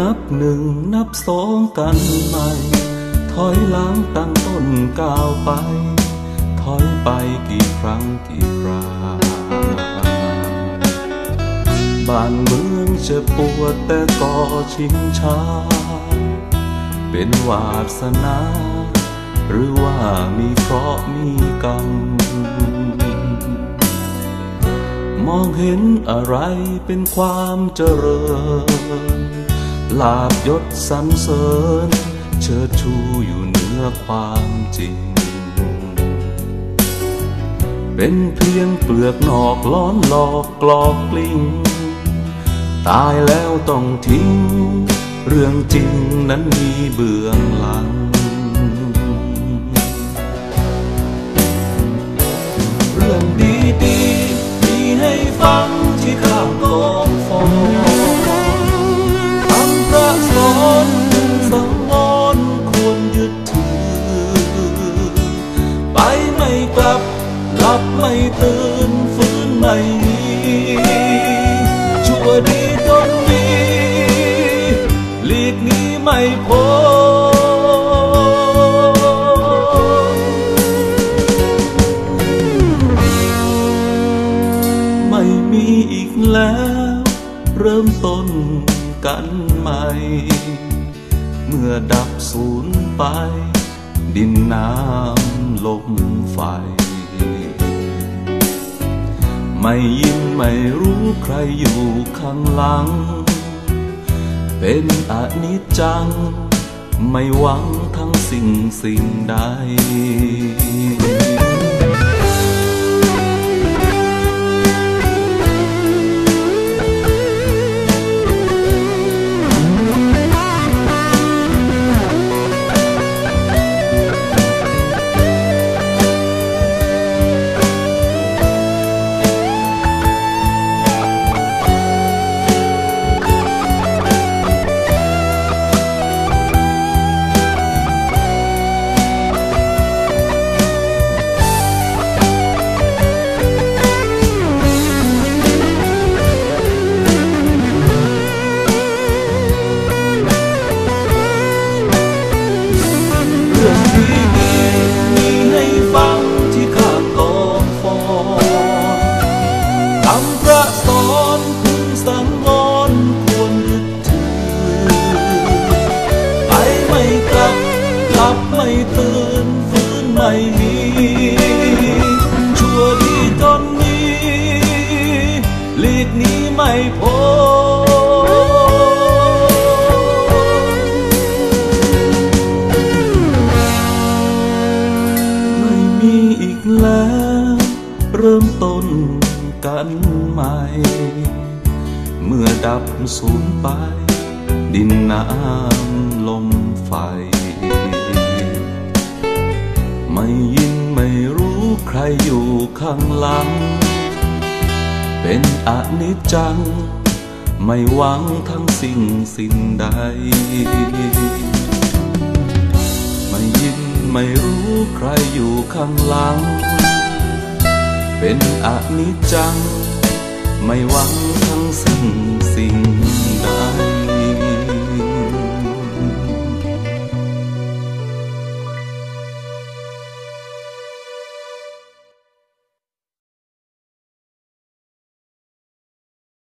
นับหนึ่งนับสองกันใหม่ ถอยหลังตั้งต้นก้าวไป ถอยไปกี่ครั้งกี่คราบ้านเมืองจะปวดแต่ก็ชิงชาเป็นวาสนา หรือว่ามีเคราะห์มีกรรม มองเห็นอะไรเป็นความเจริญ ลาบยศสรรเสริญ เชิดชูอยู่เหนือความจริง เป็นเพียงเปลือกนอกล้อนหลอกกลอกกลิ้ง ตายแล้วต้องทิ้ง เรื่องจริงนั้นมีเบื้องหลัง ไม่มีชั่วดีจนดีหลีกนี้ไม่พ้นไม่มีอีกแล้ว เริ่มต้นกันใหม่ เมื่อดับสูญไป ดินน้ำลมไฟ ไม่ยินไม่รู้ใครอยู่ข้างหลัง เป็นอนิจจัง ไม่หวังทั้งสิ่งสิ่งใด ไม่มี ชั่วดีจนมีหลีกนี้ไม่พ้นไม่มีอีกแล้ว เริ่มต้นกันใหม่ เมื่อดับสูญไป ดินน้ำลมไฟ ยินไม่รู้ใครอยู่ข้างหลัง เป็นอนิจจัง ไม่หวังทั้งสิ่งสิ่งใด ไม่ยินไม่รู้ใครอยู่ข้างหลัง เป็นอนิจจัง ไม่หวังทั้งสิ่ง